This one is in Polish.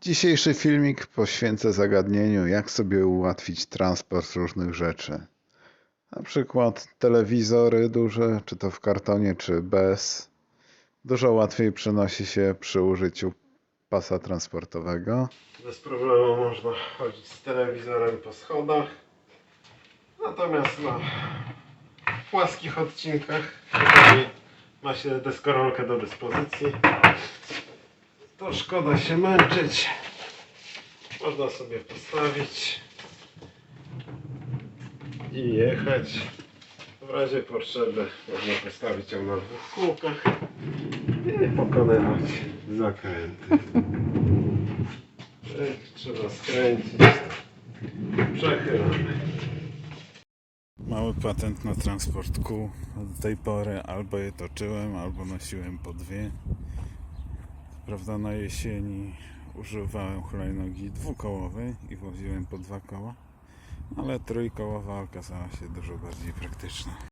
Dzisiejszy filmik poświęcę zagadnieniu, jak sobie ułatwić transport różnych rzeczy. Na przykład telewizory duże, czy to w kartonie, czy bez. Dużo łatwiej przenosi się przy użyciu pasa transportowego. Bez problemu można chodzić z telewizorem po schodach. Natomiast na płaskich odcinkach, ma się deskorolkę do dyspozycji, to szkoda się męczyć. Można sobie postawić i jechać. W razie potrzeby można postawić ją na dwóch kółkach i pokonywać zakręty. Trzeba skręcić, przechylamy. Mały patent na transport kół. Od tej pory albo je toczyłem, albo nosiłem po dwie. Prawda, na jesieni używałem hulajnogi dwukołowej i woziłem po dwa koła, ale trójkołowa okazała się dużo bardziej praktyczna.